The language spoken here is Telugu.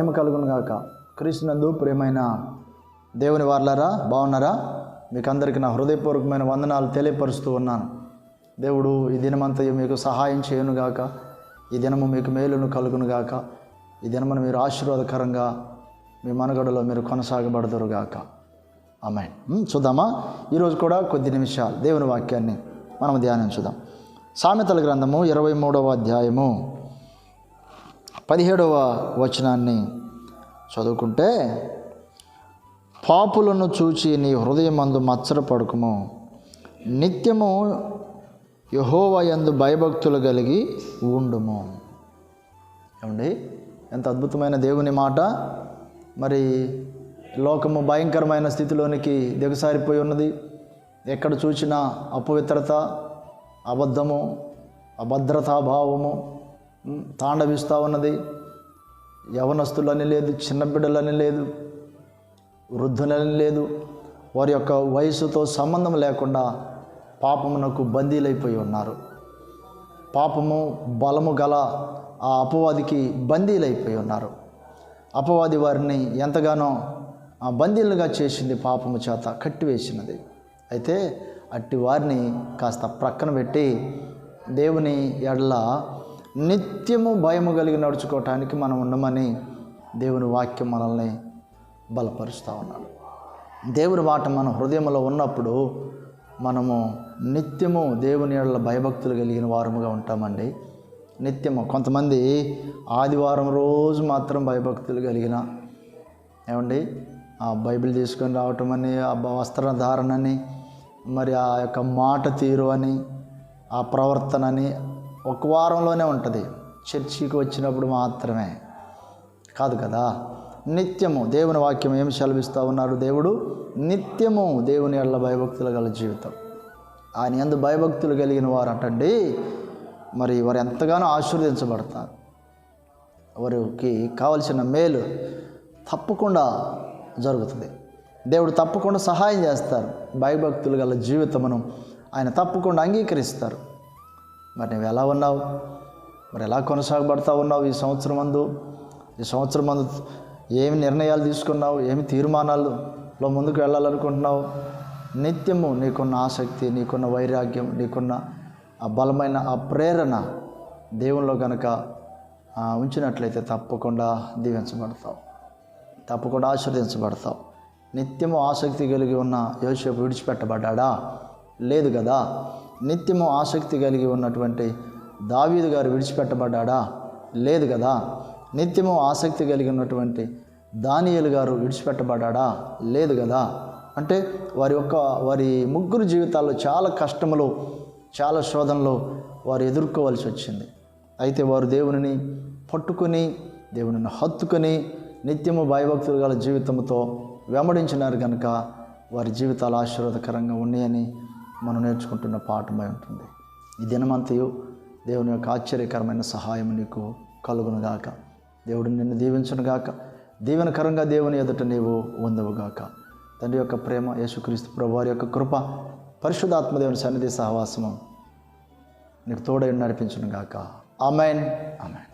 దేవునికి మహిమ కలుగును గాక. క్రీస్తునందు ప్రేమైన దేవుని వార్లారా బాగున్నారా? మీకు అందరికీ నా హృదయపూర్వకమైన వందనాలు తెలియపరుస్తూ ఉన్నాను. దేవుడు ఈ దినమంతా మీకు సహాయం చేయనుగాక ఈ దినము మీకు మేలును కలుగునుగాక ఈ దినమును మీరు ఆశీర్వాదకరంగా మీ మనగడలో మీరు కొనసాగబడదురుగాక ఆమె చూద్దామా? ఈరోజు కూడా కొద్ది నిమిషాలు దేవుని వాక్యాన్ని మనం ధ్యానించుదాం. సామెతల గ్రంథము ఇరవై మూడవ అధ్యాయము. పదిహేడవ వచనాన్ని చదువుకుంటే పాపులను చూచి నీ హృదయమందు మచ్చరపడుకుము నిత్యము యహోవయందు భయభక్తులు కలిగి ఉండుము. ఏమండి? ఎంత అద్భుతమైన దేవుని మాట. మరి లోకము భయంకరమైన స్థితిలోనికి దిగసారిపోయి ఉన్నది. ఎక్కడ చూసినా అపవిత్రత అబద్ధము అభద్రతాభావము తాండవిస్తూ ఉన్నది. యవనస్తులని లేదు చిన్న బిడ్డలని లేదు వృద్ధులని లేదు. వారి యొక్క వయసుతో సంబంధం లేకుండా పాపమునకు బందీలైపోయి ఉన్నారు. పాపము బలము గల ఆ అపవాదికి బందీలైపోయి ఉన్నారు. అపవాది వారిని ఎంతగానో ఆ బందీలుగా చేసింది పాపము చేత కట్టివేసినది. అయితే అట్టి వారిని కాస్త ప్రక్కన పెట్టి దేవుని ఎడల నిత్యము భయము కలిగి నడుచుకోవటానికి మనం ఉండమని దేవుని వాక్యం మనల్ని బలపరుస్తూ ఉన్నాడు. దేవుని మాట మన హృదయంలో ఉన్నప్పుడు మనము నిత్యము దేవుని ఏళ్ళ భయభక్తులు కలిగిన వారముగా ఉంటామండి. నిత్యము కొంతమంది ఆదివారం రోజు మాత్రం భయభక్తులు కలిగిన ఏమండి? ఆ బైబిల్ తీసుకొని రావటం అని ఆ వస్త్రధారణ అని మరి ఆ యొక్క మాట తీరు అని ఆ ప్రవర్తన అని ఒక వారంలోనే ఉంటుంది. చర్చికి వచ్చినప్పుడు మాత్రమే. కాదు కదా? నిత్యము దేవుని వాక్యం ఏమి సెలవిస్తూ ఉన్నారు దేవుడు? నిత్యము దేవుని ఎడల భయభక్తులు గల జీవితం. ఆయన ఎందు భయభక్తులు కలిగిన వారు అంటండి మరి వారు ఎంతగానో ఆశీర్వదించబడతారు. వారికి కావలసిన మేలు తప్పకుండా జరుగుతుంది. దేవుడు తప్పకుండా సహాయం చేస్తారు. భయభక్తులు గల జీవితమును ఆయన తప్పకుండా అంగీకరిస్తారు. మరి నువ్వు ఎలా ఉన్నావు? మరి ఎలా కొనసాగబడతా ఉన్నావు ఈ సంవత్సరం మందు ఈ సంవత్సరం అందు ఏమి నిర్ణయాలు తీసుకున్నావు? ఏమి తీర్మానాలలో ముందుకు వెళ్ళాలనుకుంటున్నావు? నిత్యము నీకున్న ఆసక్తి నీకున్న వైరాగ్యం నీకున్న ఆ బలమైన ఆ ప్రేరణ దేవునిలో కనుక ఉంచినట్లయితే తప్పకుండా దీవించబడతావు. తప్పకుండా ఆశీర్వదించబడతావు. నిత్యము ఆసక్తి కలిగి ఉన్న యోసేపు విడిచిపెట్టబడ్డా లేదు కదా? నిత్యము ఆసక్తి కలిగి ఉన్నటువంటి దావీదు గారు విడిచిపెట్టబడ్డా లేదు కదా. నిత్యము ఆసక్తి కలిగి ఉన్నటువంటి దానియలు గారు విడిచిపెట్టబడ్డా లేదు కదా. అంటే వారి యొక్క వారి ముగ్గురు జీవితాల్లో చాలా కష్టములు చాలా శోధనలు వారు ఎదుర్కోవాల్సి వచ్చింది. అయితే వారు దేవునిని పట్టుకొని దేవునిని హత్తుకొని నిత్యము భయభక్తులు గల జీవితంతో వెంబడించినారు కనుక వారి జీవితాలు ఆశీర్వాదకరంగా ఉన్నాయని మనం నేర్చుకుంటున్న పాఠమై ఉంటుంది. ఈ దినమంతయు దేవుని యొక్క ఆశ్చర్యకరమైన సహాయం నీకు కలుగునుగాక. దేవుడు నిన్ను దీవించునుగాక. దీవెనకరంగా దేవుని ఎదుట నీవు వందవుగాక తండ్రి యొక్క ప్రేమ యేసుక్రీస్తు ప్రభువారి యొక్క కృప పరిశుద్ధాత్మదేవుని సన్నిధి సహవాసము నీకు తోడై నడిపించునుగాక. ఆమెన్. ఆమెన్.